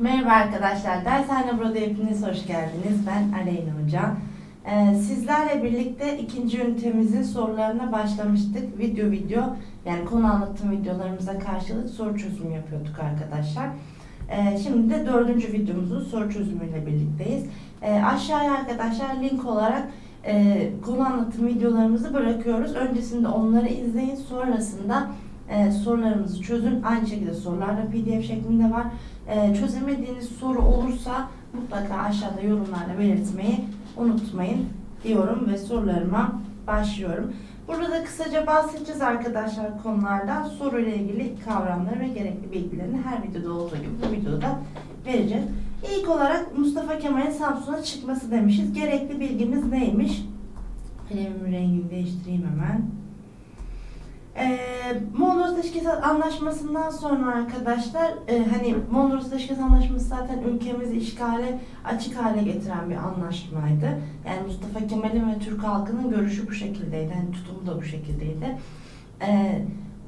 Merhaba arkadaşlar, Dershane Burada hepiniz hoş geldiniz. Ben Aleyna Hoca. Ee, sizlerle birlikte ikinci ünitemizin sorularına başlamıştık. Video video, yani konu anlatım videolarımıza karşılık soru çözümü yapıyorduk arkadaşlar. Ee, şimdi de dördüncü videomuzun soru çözümüyle birlikteyiz. Ee, aşağıya arkadaşlar link olarak e, konu anlatım videolarımızı bırakıyoruz. Öncesinde onları izleyin, sonrasında e, sorularımızı çözün. Aynı şekilde sorular da pdf şeklinde var. Ee, çözemediğiniz soru olursa mutlaka aşağıda yorumlarla belirtmeyi unutmayın diyorum ve sorularıma başlıyorum. Burada da kısaca bahsedeceğiz arkadaşlar konulardan. Soruyla ilgili kavramları ve gerekli bilgilerini her videoda olduğu gibi bu videoda da vereceğiz. İlk olarak Mustafa Kemal'in Samsun'a çıkması demişiz. Gerekli bilgimiz neymiş? Kalemimin rengini değiştireyim hemen. Ee, Mondros Teşkilat Anlaşması'ndan sonra arkadaşlar e, hani Mondros Teşkilat Anlaşması zaten ülkemizi işgale açık hale getiren bir anlaşmaydı. Yani Mustafa Kemal'in ve Türk halkının görüşü bu şekildeydi. Hani tutumu da bu şekildeydi. Ee,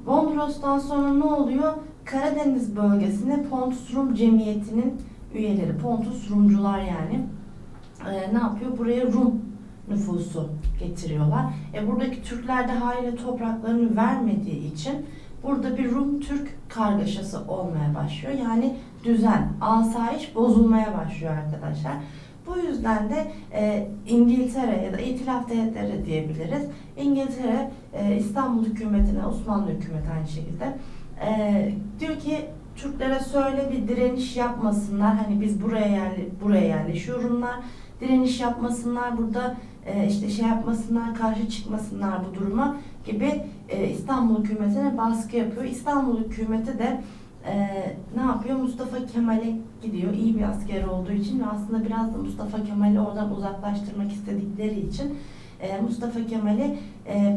Mondros'tan sonra ne oluyor? Karadeniz bölgesine Pontus Rum Cemiyeti'nin üyeleri, Pontus Rumcular yani e, ne yapıyor? Buraya Rum nüfusu getiriyorlar. E, buradaki Türkler de haliyle topraklarını vermediği için burada bir Rum-Türk kargaşası olmaya başlıyor. Yani düzen, asayiş bozulmaya başlıyor arkadaşlar. Bu yüzden de e, İngiltere ya da İtilaf Devletleri diyebiliriz. İngiltere e, İstanbul hükümetine, Osmanlı hükümeti aynı şekilde e, diyor ki Türklere söyle bir direniş yapmasınlar. Hani biz buraya yerli, buraya yerleşiyor Rumlar. Direniş yapmasınlar burada e, işte şey yapmasınlar, karşı çıkmasınlar bu duruma gibi e, İstanbul hükümetine baskı yapıyor. İstanbul hükümeti de e, ne yapıyor? Mustafa Kemal'e gidiyor. İyi bir asker olduğu için ve aslında biraz da Mustafa Kemal'i oradan uzaklaştırmak istedikleri için e, Mustafa Kemal'i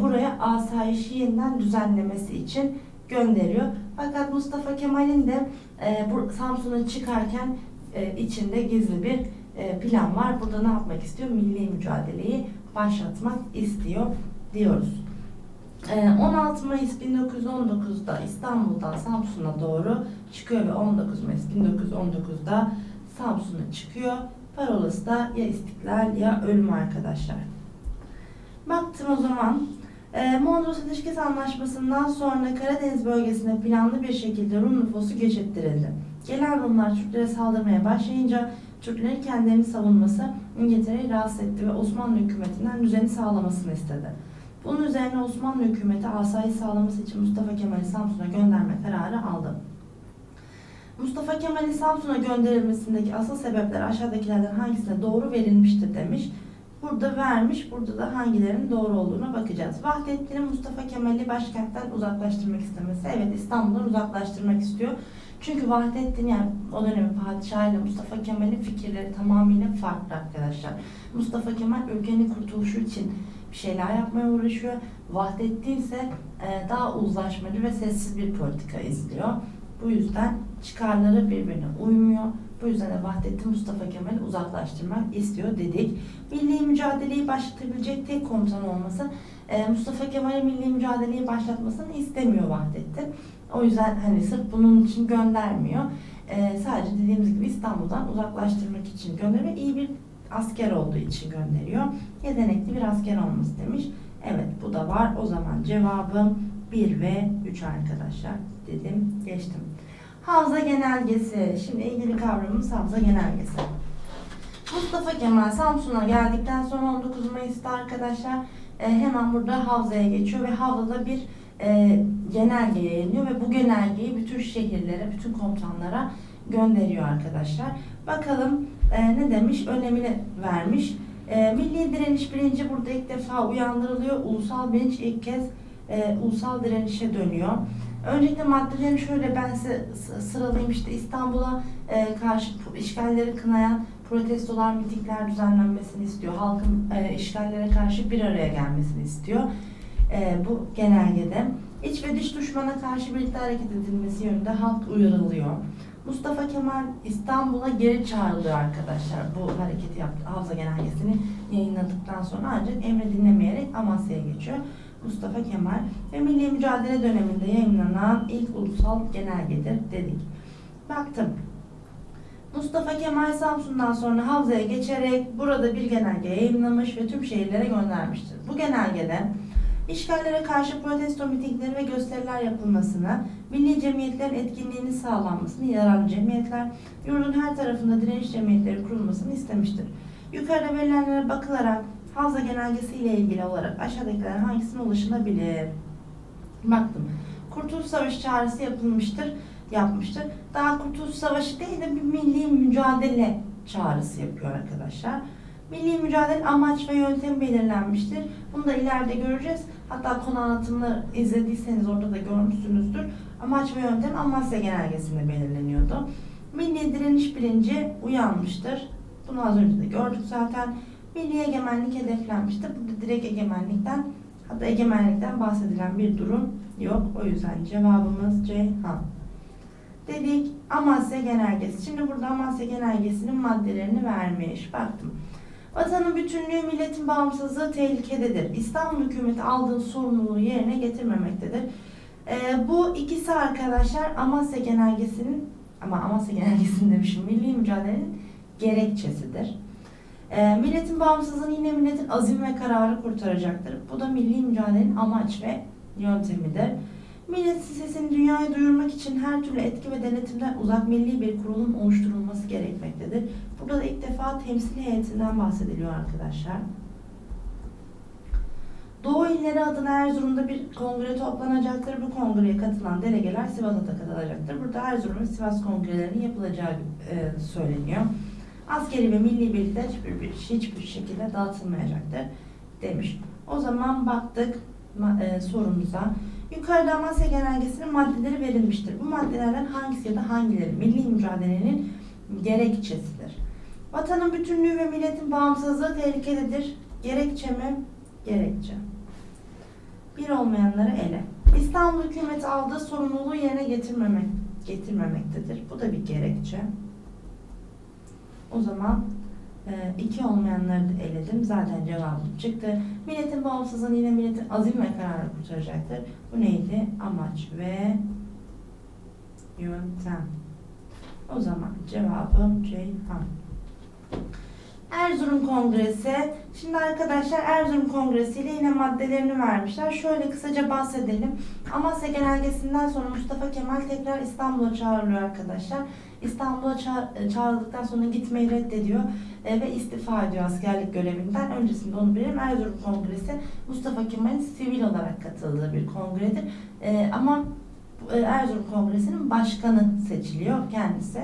buraya asayişi yeniden düzenlemesi için gönderiyor. Fakat Mustafa Kemal'in de e, Samsun'a çıkarken içinde gizli bir plan var. Burada ne yapmak istiyor? Milli mücadeleyi başlatmak istiyor diyoruz. E, 16 Mayıs 1919'da İstanbul'dan Samsun'a doğru çıkıyor ve 19 Mayıs 1919'da Samsun'a çıkıyor. Parolası da ya istiklal ya ölüm arkadaşlar. Baktım o zaman e, Mondros Ateşkes Anlaşması'ndan sonra Karadeniz bölgesine planlı bir şekilde Rum nüfusu göç ettirildi. Gelen Rumlar Türklere saldırmaya başlayınca Türklerin kendilerini savunması İngiltere'yi rahatsız etti ve Osmanlı hükümetinden düzeni sağlamasını istedi. Bunun üzerine Osmanlı hükümeti asayiş sağlaması için Mustafa Kemal'i Samsun'a gönderme kararı aldı. Mustafa Kemal'in Samsun'a gönderilmesindeki asıl sebepler aşağıdakilerden hangisine doğru verilmiştir demiş. Burada vermiş, burada da hangilerinin doğru olduğuna bakacağız. Vahdettin'in Mustafa Kemal'i başkentten uzaklaştırmak istemesi. Evet İstanbul'dan uzaklaştırmak istiyor. Çünkü Vahdettin yani o dönemin padişahıyla Mustafa Kemal'in fikirleri tamamıyla farklı arkadaşlar. Mustafa Kemal ülkenin kurtuluşu için bir şeyler yapmaya uğraşıyor. Vahdettin ise e, daha uzlaşmacı ve sessiz bir politika izliyor. Bu yüzden çıkarları birbirine uymuyor. Bu yüzden de Vahdettin Mustafa Kemal'i uzaklaştırmak istiyor dedik. Milli mücadeleyi başlatabilecek tek komutan olması e, Mustafa Kemal'in milli mücadeleyi başlatmasını istemiyor Vahdettin. O yüzden hani sırf bunun için göndermiyor. E, sadece dediğimiz gibi İstanbul'dan uzaklaştırmak için gönderiyor. İyi bir asker olduğu için gönderiyor. Yetenekli bir asker olması demiş. Evet bu da var. O zaman cevabım 1 ve 3 arkadaşlar dedim. Geçtim. Havza genelgesi. Şimdi ilgili kavramımız havza genelgesi. Mustafa Kemal Samsun'a geldikten sonra 19 Mayıs'ta arkadaşlar e, hemen burada havzaya geçiyor ve havzada bir e, genelge yayınlıyor ve bu genelgeyi bütün şehirlere, bütün komutanlara gönderiyor arkadaşlar. Bakalım e, ne demiş, önemini vermiş. E, milli direniş bilinci burada ilk defa uyandırılıyor. Ulusal bilinç ilk kez e, ulusal direnişe dönüyor. Öncelikle maddelerini şöyle ben size sıralayayım işte İstanbul'a e, karşı işgalleri kınayan protestolar, mitingler düzenlenmesini istiyor. Halkın e, işgallere karşı bir araya gelmesini istiyor. E, bu genelgede. İç ve dış düşmana karşı birlikte hareket edilmesi yönünde halk uyarılıyor. Mustafa Kemal İstanbul'a geri çağrılıyor arkadaşlar. Bu hareketi yaptı. Havza genelgesini yayınladıktan sonra ancak emre dinlemeyerek Amasya'ya geçiyor. Mustafa Kemal ve milli mücadele döneminde yayınlanan ilk ulusal genelgedir dedik. Baktım. Mustafa Kemal Samsun'dan sonra Havza'ya geçerek burada bir genelge yayınlamış ve tüm şehirlere göndermiştir. Bu genelgede işgallere karşı protesto mitingleri ve gösteriler yapılmasını, milli cemiyetlerin etkinliğini sağlanmasını, yararlı cemiyetler, yurdun her tarafında direniş cemiyetleri kurulmasını istemiştir. Yukarıda verilenlere bakılarak Havza genelgesi ile ilgili olarak aşağıdakilerden hangisine ulaşılabilir? Baktım. Kurtuluş Savaşı çağrısı yapılmıştır, yapmıştır. Daha Kurtuluş Savaşı değil de bir milli mücadele çağrısı yapıyor arkadaşlar. Milli mücadele amaç ve yöntem belirlenmiştir. Bunu da ileride göreceğiz. Hatta konu anlatımını izlediyseniz orada da görmüşsünüzdür. Amaç ve yöntem Amasya Genelgesi'nde belirleniyordu. Milli direniş bilinci uyanmıştır. Bunu az önce de gördük zaten. Milli egemenlik hedeflenmiştir. Burada direkt egemenlikten hatta egemenlikten bahsedilen bir durum yok. O yüzden cevabımız Ceyhan. Dedik Amasya Genelgesi. Şimdi burada Amasya Genelgesi'nin maddelerini vermiş. Baktım. Vatanın bütünlüğü, milletin bağımsızlığı tehlikededir. İstanbul hükümeti aldığı sorumluluğu yerine getirmemektedir. Ee, bu ikisi arkadaşlar Amasya Genelgesi'nin ama Amasya Genelgesi'nin demişim milli mücadelenin gerekçesidir. Ee, milletin bağımsızlığını yine milletin azim ve kararı kurtaracaktır. Bu da milli mücadelenin amaç ve yöntemidir. Milletin sesini dünyaya duyurmak için her türlü etki ve denetimden uzak milli bir kurulum oluşturulması gerekmektedir. Burada da ilk defa temsil heyetinden bahsediliyor arkadaşlar. Doğu illeri adına Erzurum'da bir kongre toplanacaktır. Bu kongreye katılan delegeler Sivas'a da katılacaktır. Burada Erzurum Sivas kongrelerinin yapılacağı e, söyleniyor. Askeri ve milli birlikler hiçbir, bir, hiçbir şekilde dağıtılmayacaktır demiş. O zaman baktık e, sorumuza. Yukarıda Amasya Genelgesi'nin maddeleri verilmiştir. Bu maddelerden hangisi ya da hangileri milli mücadelenin gerekçesidir? Vatanın bütünlüğü ve milletin bağımsızlığı tehlikededir. Gerekçe mi? Gerekçe. Bir olmayanları ele. İstanbul hükümeti aldığı sorumluluğu yerine getirmemek, getirmemektedir. Bu da bir gerekçe. O zaman iki olmayanları da eledim. Zaten cevabım çıktı. Milletin bağımsızlığını yine milletin azim ve kararı kurtaracaktır. Bu neydi? Amaç ve yöntem. O zaman cevabım Ceyhan. Erzurum Kongresi. Şimdi arkadaşlar Erzurum Kongresi ile yine maddelerini vermişler. Şöyle kısaca bahsedelim. Amasya Genelgesi'nden sonra Mustafa Kemal tekrar İstanbul'a çağrılıyor arkadaşlar. İstanbul'a ça- çağrıldıktan sonra gitmeyi reddediyor e, ve istifa ediyor askerlik görevinden. Öncesinde onu bilelim. Erzurum Kongresi Mustafa Kemal'in sivil olarak katıldığı bir kongredir. E, ama e, Erzurum Kongresi'nin başkanı seçiliyor kendisi.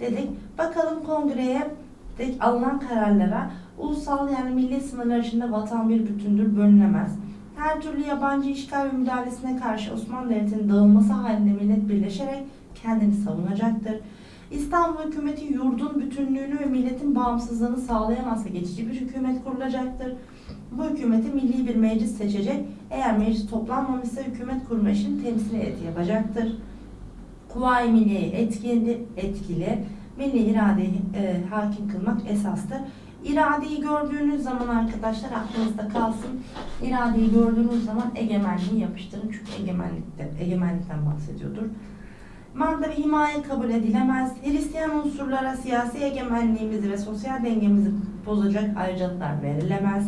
Dedik. Bakalım kongreye de alınan kararlara ulusal yani milli sınırlar içinde vatan bir bütündür, bölünemez. Her türlü yabancı işgal ve müdahalesine karşı Osmanlı Devleti'nin dağılması halinde millet birleşerek kendini savunacaktır. İstanbul hükümeti yurdun bütünlüğünü ve milletin bağımsızlığını sağlayamazsa geçici bir hükümet kurulacaktır. Bu hükümeti milli bir meclis seçecek. Eğer meclis toplanmamışsa hükümet kurma işini temsil heyeti yapacaktır. Kuvayi Milliye'yi etkili, etkili milli iradeyi e, hakim kılmak esastır. İradeyi gördüğünüz zaman arkadaşlar aklınızda kalsın. İradeyi gördüğünüz zaman egemenliği yapıştırın. Çünkü egemenlikte, egemenlikten bahsediyordur. Manda ve himaye kabul edilemez. Hristiyan unsurlara siyasi egemenliğimizi ve sosyal dengemizi bozacak ayrıcalıklar verilemez.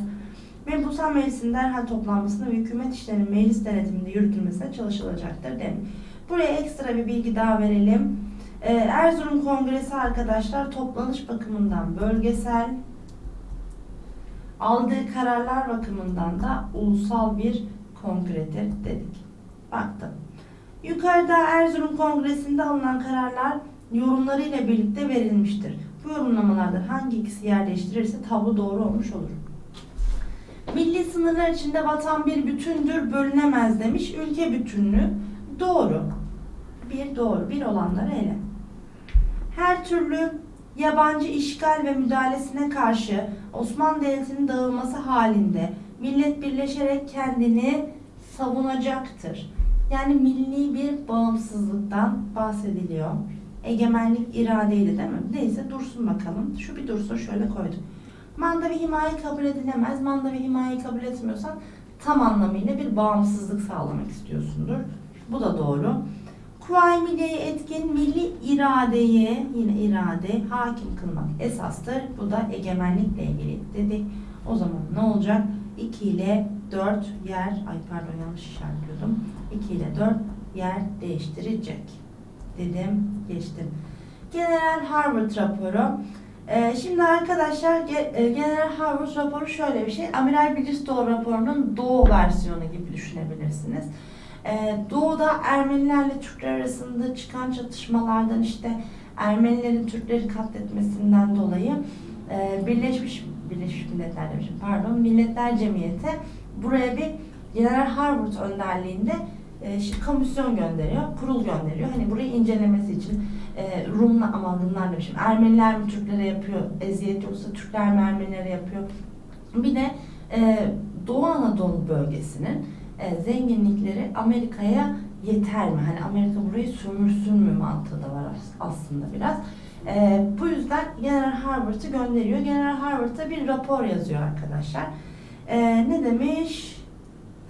Mebusan Meclisi'nin derhal toplanmasına ve hükümet işlerinin meclis denetiminde yürütülmesine çalışılacaktır demiş. Buraya ekstra bir bilgi daha verelim. Ee, Erzurum Kongresi arkadaşlar toplanış bakımından bölgesel, aldığı kararlar bakımından da ulusal bir kongredir dedik. Baktım. Yukarıda Erzurum Kongresi'nde alınan kararlar yorumlarıyla birlikte verilmiştir. Bu yorumlamalardan hangi ikisi yer değiştirirse tablo doğru olmuş olur. Milli sınırlar içinde vatan bir bütündür, bölünemez demiş. Ülke bütünlüğü doğru. Bir doğru, bir olanları ele. Her türlü yabancı işgal ve müdahalesine karşı Osmanlı Devleti'nin dağılması halinde millet birleşerek kendini savunacaktır. Yani milli bir bağımsızlıktan bahsediliyor. Egemenlik iradeydi mi? Neyse dursun bakalım. Şu bir dursun şöyle koydum. Manda ve himaye kabul edilemez. Manda ve himayeyi kabul etmiyorsan tam anlamıyla bir bağımsızlık sağlamak istiyorsundur. Bu da doğru. Kuvayi Milliye'ye etkin milli iradeyi yine irade hakim kılmak esastır. Bu da egemenlikle ilgili dedik. O zaman ne olacak? 2 ile 4 yer, ay pardon yanlış işaretliyordum. 2 ile 4 yer değiştirecek. Dedim, geçtim. General Harvard raporu. Ee, şimdi arkadaşlar e, General Harvard raporu şöyle bir şey. Amiral Bristow raporunun Doğu versiyonu gibi düşünebilirsiniz. Ee, Doğu'da Ermenilerle Türkler arasında çıkan çatışmalardan işte Ermenilerin Türkleri katletmesinden dolayı e, Birleşmiş Birleşmiş Milletler demişim pardon Milletler Cemiyeti buraya bir General Harvard önderliğinde e, komisyon gönderiyor, kurul gönderiyor. Hani burayı incelemesi için e, Rumlar ama Rumlar demişim. Ermeniler mi Türklere yapıyor eziyet yoksa Türkler mi Ermenilere yapıyor? Bir de e, Doğu Anadolu bölgesinin e, zenginlikleri Amerika'ya yeter mi? Hani Amerika burayı sömürsün mü mantığı da var as- aslında biraz. E, bu yüzden General Harvard'ı gönderiyor. General Harvard'a bir rapor yazıyor arkadaşlar. E, ne demiş?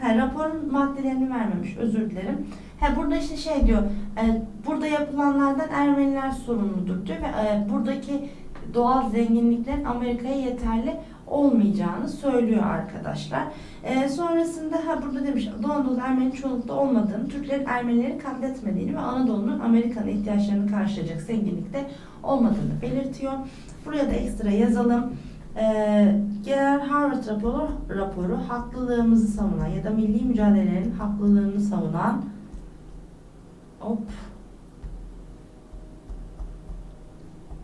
Ha, raporun maddelerini vermemiş, özür dilerim. Ha, burada işte şey diyor, e, burada yapılanlardan Ermeniler sorumludur diyor ve e, buradaki doğal zenginliklerin Amerika'ya yeterli olmayacağını söylüyor arkadaşlar. E, sonrasında ha burada demiş Anadolu Ermeni çoğunlukta olmadığını, Türklerin Ermenileri katletmediğini ve Anadolu'nun Amerika'nın ihtiyaçlarını karşılayacak zenginlikte olmadığını belirtiyor. Buraya da ekstra yazalım. Ee, Genel Harvard raporu, raporu haklılığımızı savunan ya da milli mücadelelerin haklılığını savunan hop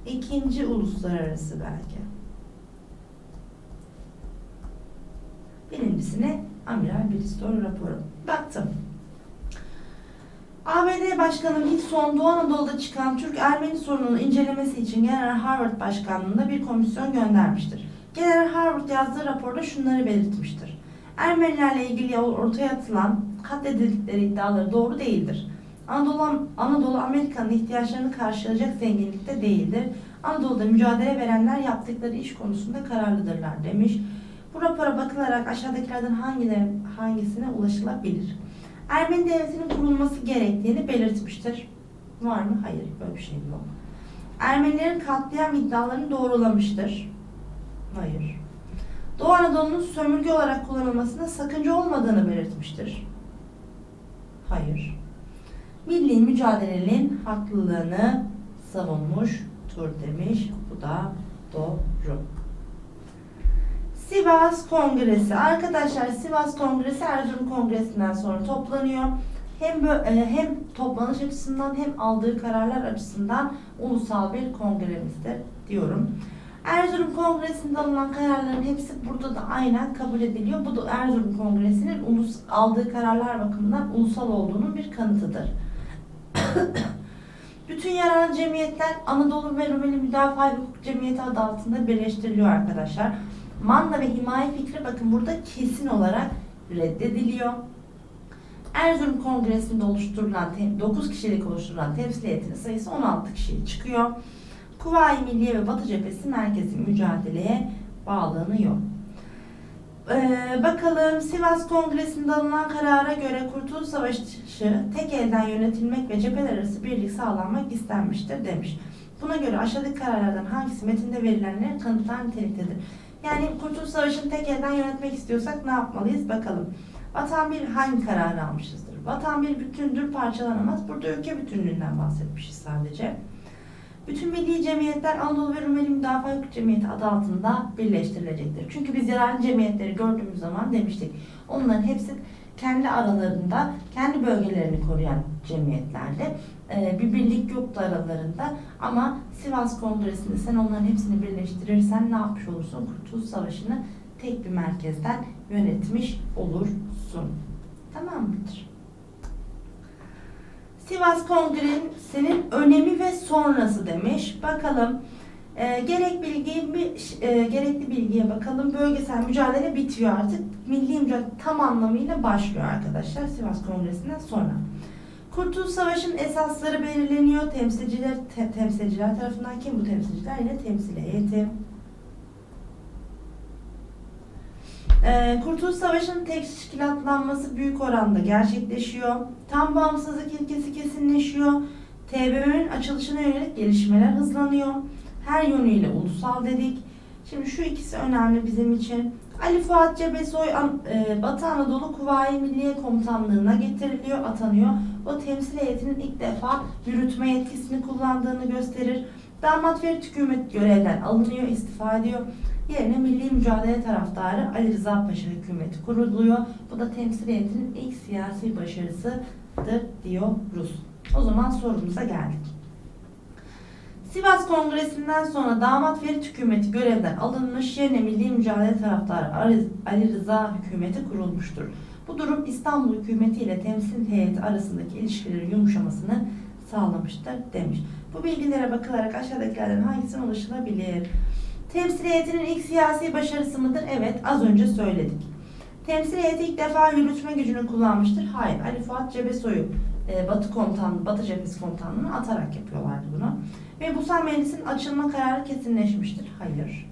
ikinci uluslararası belki. Birincisine Amiral Bristow raporu. Baktım. ABD Başkanı Wilson Doğu Anadolu'da çıkan Türk-Ermeni sorununu incelemesi için General Harvard Başkanlığı'nda bir komisyon göndermiştir. General Harvard yazdığı raporda şunları belirtmiştir. Ermenilerle ilgili ortaya atılan katledildikleri iddiaları doğru değildir. Anadolu, Anadolu Amerika'nın ihtiyaçlarını karşılayacak zenginlikte değildir. Anadolu'da mücadele verenler yaptıkları iş konusunda kararlıdırlar demiş. Bu rapora bakılarak aşağıdakilerden hangilerin, hangisine ulaşılabilir? Ermeni devletinin kurulması gerektiğini belirtmiştir. Var mı? Hayır, böyle bir şey yok. Ermenilerin katliam iddialarını doğrulamıştır. Hayır. Doğu Anadolu'nun sömürge olarak kullanılmasına sakınca olmadığını belirtmiştir. Hayır. Milli mücadelenin haklılığını savunmuştur demiş. Bu da doğru. Sivas Kongresi. Arkadaşlar Sivas Kongresi Erzurum Kongresi'nden sonra toplanıyor. Hem e, hem toplanış açısından hem aldığı kararlar açısından ulusal bir kongremizdir diyorum. Erzurum Kongresi'nde alınan kararların hepsi burada da aynen kabul ediliyor. Bu da Erzurum Kongresi'nin ulus aldığı kararlar bakımından ulusal olduğunun bir kanıtıdır. Bütün yararlı cemiyetler Anadolu ve Rumeli Müdafaa Hukuk Cemiyeti adı altında birleştiriliyor arkadaşlar. Manda ve himaye fikri bakın burada kesin olarak reddediliyor. Erzurum Kongresi'nde oluşturulan, 9 kişilik oluşturulan temsil heyetinin sayısı 16 kişiye çıkıyor. Kuvayi Milliye ve Batı Cephesi merkezi mücadeleye bağlanıyor. Ee, bakalım Sivas Kongresi'nde alınan karara göre Kurtuluş Savaşı tek elden yönetilmek ve cepheler arası birlik sağlanmak istenmiştir demiş. Buna göre aşağıdaki kararlardan hangisi metinde verilenlerin kanıtlar niteliktedir? Yani Kurtuluş Savaşı'nı tek elden yönetmek istiyorsak ne yapmalıyız bakalım. Vatan bir hangi kararı almışızdır? Vatan bir bütündür parçalanamaz. Burada ülke bütünlüğünden bahsetmişiz sadece. Bütün milli cemiyetler Anadolu ve Rumeli Müdafaa Hukuk Cemiyeti adı altında birleştirilecektir. Çünkü biz yararlı cemiyetleri gördüğümüz zaman demiştik. Onların hepsi kendi aralarında, kendi bölgelerini koruyan cemiyetlerde e, bir birlik yoktu aralarında. Ama Sivas Kongresi'nde sen onların hepsini birleştirirsen ne yapmış olursun? Kurtuluş Savaşı'nı tek bir merkezden yönetmiş olursun. Tamam mıdır? Sivas Kongresi'nin önemi ve sonrası demiş. Bakalım. E, gerek bilgi, e, gerekli bilgiye bakalım. Bölgesel mücadele bitiyor artık. Milli mücadele tam anlamıyla başlıyor arkadaşlar Sivas Kongresi'nden sonra. Kurtuluş Savaşı'nın esasları belirleniyor. Temsilciler te, temsilciler tarafından kim bu temsilciler? Yine temsil heyeti. Ee, Kurtuluş Savaşı'nın teşkilatlanması büyük oranda gerçekleşiyor. Tam bağımsızlık ilkesi kesinleşiyor. TBMM'nin açılışına yönelik gelişmeler hızlanıyor. Her yönüyle ulusal dedik. Şimdi şu ikisi önemli bizim için. Ali Fuat Cebesoy e, Batı Anadolu Kuvayi Milliye Komutanlığı'na getiriliyor, atanıyor. O temsil heyetinin ilk defa yürütme yetkisini kullandığını gösterir. Damat Ferit hükümet görevden alınıyor, istifa ediyor. Yerine Milli Mücadele taraftarı Ali Rıza Paşa hükümeti kuruluyor. Bu da temsil heyetinin ilk siyasi başarısıdır diyoruz. O zaman sorumuza geldik. Sivas Kongresi'nden sonra damat Ferit hükümeti görevden alınmış yerine Milli Mücadele taraftarı Ali- Rıza hükümeti kurulmuştur. Bu durum İstanbul hükümeti ile temsil heyeti arasındaki ilişkilerin yumuşamasını sağlamıştır demiş. Bu bilgilere bakılarak aşağıdakilerden hangisine ulaşılabilir? Temsil heyetinin ilk siyasi başarısı mıdır? Evet, az önce söyledik. Temsil heyeti ilk defa yürütme gücünü kullanmıştır. Hayır, Ali Fuat Cebesoy'u e, Batı komutanlığı, Batı cephesi komutanlığını atarak yapıyorlardı bunu. Ve Busan Meclisi'nin açılma kararı kesinleşmiştir. Hayır.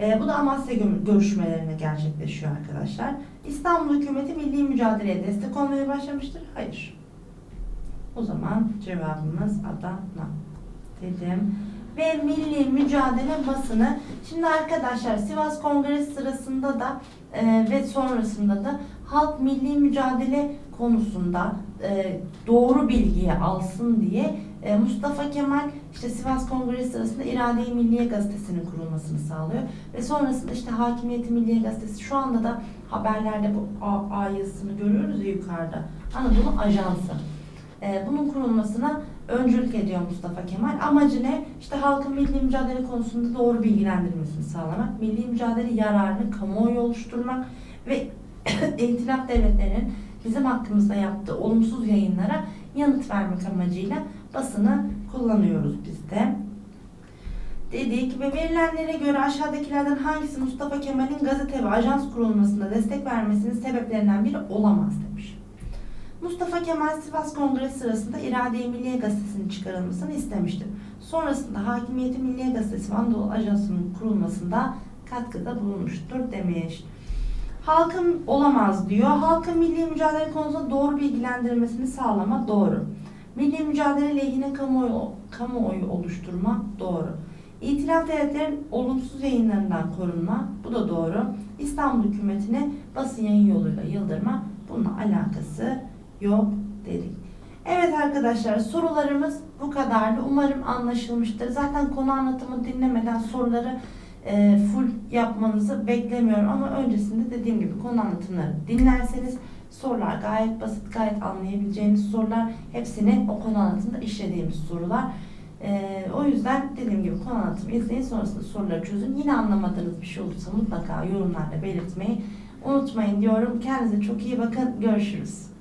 E, bu da Amasya gö- görüşmelerine gerçekleşiyor arkadaşlar. İstanbul hükümeti milli mücadeleye destek olmaya başlamıştır. Hayır. O zaman cevabımız Adana dedim. Ve milli mücadele basını. Şimdi arkadaşlar Sivas Kongresi sırasında da e, ve sonrasında da halk milli mücadele konusunda e, doğru bilgiyi alsın diye e, Mustafa Kemal işte Sivas Kongresi sırasında İrade-i Milliye Gazetesi'nin kurulmasını sağlıyor. Ve sonrasında işte Hakimiyeti Milliye Gazetesi şu anda da haberlerde bu A, A yazısını görüyoruz ya yukarıda. Anadolu Ajansı. E, bunun kurulmasına öncülük ediyor Mustafa Kemal. Amacı ne? İşte halkın milli mücadele konusunda doğru bilgilendirilmesini sağlamak, milli mücadele yararını kamuoyu oluşturmak ve İtilaf devletlerinin bizim hakkımızda yaptığı olumsuz yayınlara yanıt vermek amacıyla basını kullanıyoruz biz de. Dedik ve verilenlere göre aşağıdakilerden hangisi Mustafa Kemal'in gazete ve ajans kurulmasında destek vermesinin sebeplerinden biri olamaz demiş. Mustafa Kemal Sivas Kongresi sırasında İrade-i Milliye Gazetesi'nin çıkarılmasını istemiştir. Sonrasında Hakimiyeti Milliye Gazetesi ve Anadolu Ajansı'nın kurulmasında katkıda bulunmuştur demiş. Halkın olamaz diyor. Halkın milli mücadele konusunda doğru bilgilendirmesini sağlama doğru. Milli mücadele lehine kamuoyu, kamuoyu oluşturma doğru. İtilaf devletlerin olumsuz yayınlarından korunma bu da doğru. İstanbul hükümetine basın yayın yoluyla yıldırma bununla alakası yok dedik. Evet arkadaşlar sorularımız bu kadardı. Umarım anlaşılmıştır. Zaten konu anlatımı dinlemeden soruları e, full yapmanızı beklemiyorum ama öncesinde dediğim gibi konu anlatımları dinlerseniz sorular gayet basit, gayet anlayabileceğiniz sorular. Hepsini o konu anlatımında işlediğimiz sorular. E, o yüzden dediğim gibi konu anlatımı izleyin sonrasında soruları çözün. Yine anlamadığınız bir şey olursa mutlaka yorumlarda belirtmeyi unutmayın diyorum. Kendinize çok iyi bakın. Görüşürüz.